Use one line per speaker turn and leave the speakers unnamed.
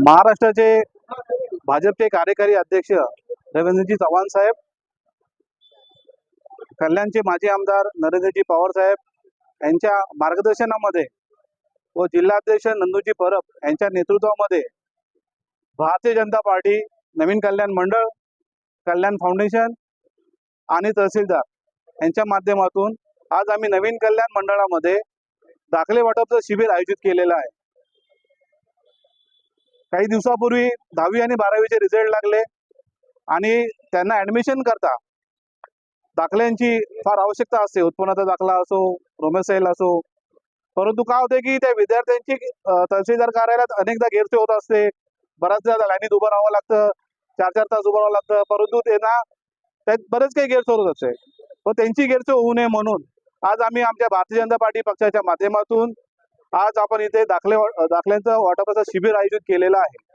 महाराष्ट्राचे भाजपचे कार्यकारी अध्यक्ष रवींद्रजी चव्हाण साहेब कल्याणचे माजी आमदार नरेंद्रजी पवार साहेब यांच्या मार्गदर्शनामध्ये व जिल्हाध्यक्ष नंदूजी परब यांच्या नेतृत्वामध्ये भारतीय जनता पार्टी नवीन कल्याण मंडळ कल्याण फाउंडेशन आणि तहसीलदार यांच्या माध्यमातून आज आम्ही नवीन कल्याण मंडळामध्ये दाखले वाटपचं शिबिर आयोजित केलेलं आहे. काही दिवसापूर्वी दहावी आणि बारावीचे रिझल्ट लागले आणि त्यांना ऍडमिशन करता दाखल्यांची फार आवश्यकता असते. उत्पन्नाचा दाखला असो रोमेसेल असो. परंतु काय होते की त्या विद्यार्थ्यांची तहसीलदार कार्यालयात अनेकदा गैरसोय होत असते. बऱ्याचदा लाईनीत उभं राहावं लागतं चार चार तास उभं राहावं लागतं. परंतु त्यांना त्यात बरेच काही गैरसोय होत असते. व त्यांची गैरसोय होऊ नये म्हणून आज आम्ही आमच्या भारतीय जनता पार्टी पक्षाच्या माध्यमातून आज आपण इथे दाखले दाखल्यांचं वाटपाचं शिबिर आयोजित केलेलं आहे.